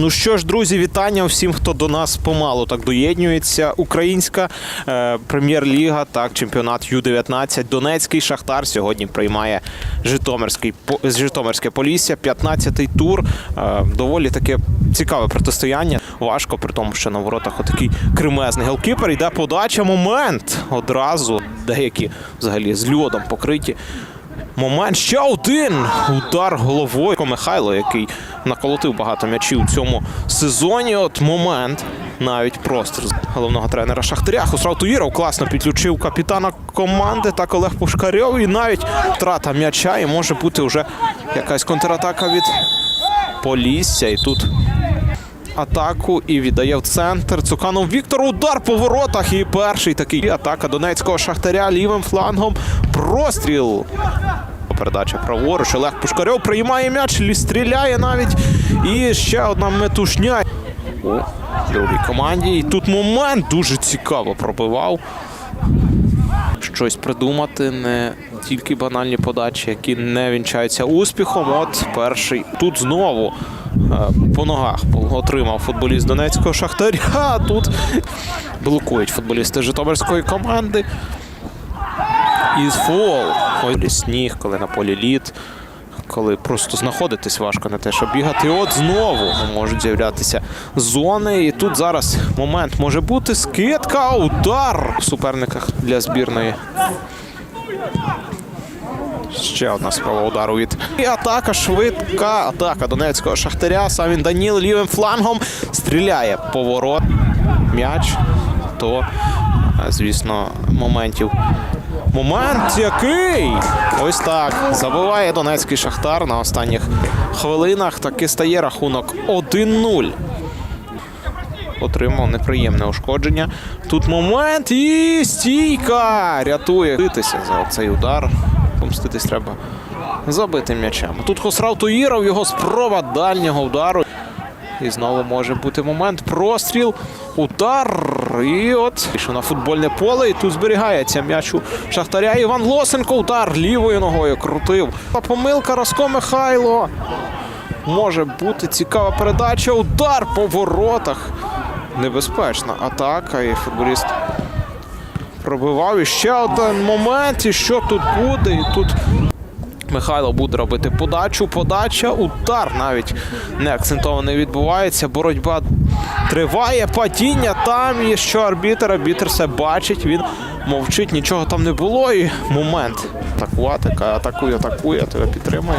Ну що ж, друзі, вітання всім, хто до нас помалу так доєднюється. Українська е, прем'єр-ліга, так, чемпіонат Ю-19. Донецький Шахтар сьогодні приймає Житомирський Житомирське Полісся. 15-й тур. Е, доволі таке цікаве протистояння. Важко, при тому, що на воротах отакий кремезний голкіпер. Йде подача. Момент одразу. Деякі взагалі з льодом покриті. Момент ще один удар головою Михайло, який наколотив багато м'ячів у цьому сезоні. От момент навіть простір головного тренера Шахтаря. Хусрав Туїров класно підключив капітана команди так Олег Пушкарьов. І навіть втрата м'яча і може бути вже якась контратака від Полісся. І тут атаку і віддає в центр. Цуканов Віктор. Удар по воротах. І перший такий атака донецького шахтаря лівим флангом. Простріл. Передача праворуч. Олег Пушкарьов приймає м'яч, стріляє навіть. І ще одна метушня. У другій команді. І тут момент дуже цікаво пробивав. Щось придумати, не тільки банальні подачі, які не вінчаються успіхом. От перший тут знову е, по ногах отримав футболіст Донецького Шахтаря. А Тут блокують футболісти Житомирської команди. І фол. Ой, сніг, коли на полі лід. Коли просто знаходитись важко на те, щоб бігати. От знову можуть з'являтися зони. І тут зараз момент може бути скидка, удар в суперниках для збірної. Ще одна спроба удару від. І атака швидка. Атака Донецького Шахтаря. Сам він Даніл лівим флангом стріляє поворот. М'яч. То, е, звісно, моментів. Момент який? Ось так. Забиває Донецький Шахтар на останніх хвилинах. Таки стає рахунок 1-0. Отримав неприємне ушкодження. Тут момент і стійка рятує битися за цей удар. Помститись треба забити м'ячем. Тут Хосрав Туїров, його спроба дальнього удару. І знову може бути момент. Простріл, удар. І от пішов на футбольне поле. І тут зберігається м'яч у Шахтаря. Іван Лосенко. Удар лівою ногою крутив. Помилка Роско Михайло. Може бути цікава передача. Удар по воротах. Небезпечна атака. І футболіст пробивав. І ще один момент. І що тут буде? І тут Михайло буде робити подачу. Подача, удар навіть не акцентований відбувається. Боротьба триває, падіння там є що арбітер. Арбітер все бачить. Він мовчить, нічого там не було. І момент атакувати, атакує, атакує, тебе підтримує.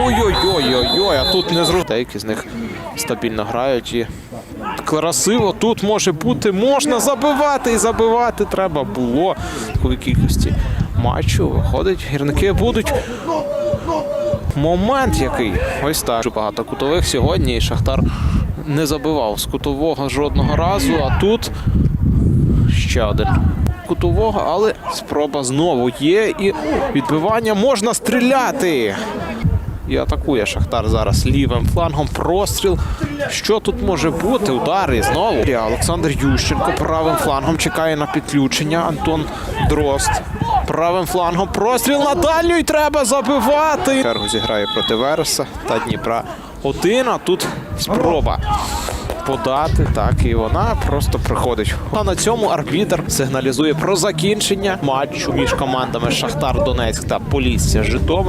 Ой-ой-ой-ой-ой, а тут не зру. Деякі з них стабільно грають і красиво тут може бути, можна забивати і забивати треба було такої кількості матчу. Виходить, гірники будуть. Момент який. Ось так. Багато кутових сьогодні. І Шахтар не забивав з кутового жодного разу. А тут ще один кутового, але спроба знову є. І відбивання можна стріляти. І атакує Шахтар зараз лівим флангом. Простріл. Що тут може бути? Удар і знову. Олександр Ющенко правим флангом чекає на підключення. Антон Дрозд. Правим флангом простріл на дальню і треба забивати. Чергу зіграє проти Вереса та Дніпра. Один, а тут спроба подати. Так, і вона просто приходить. А на цьому арбітр сигналізує про закінчення матчу між командами Шахтар Донецьк та Полісся Житомир.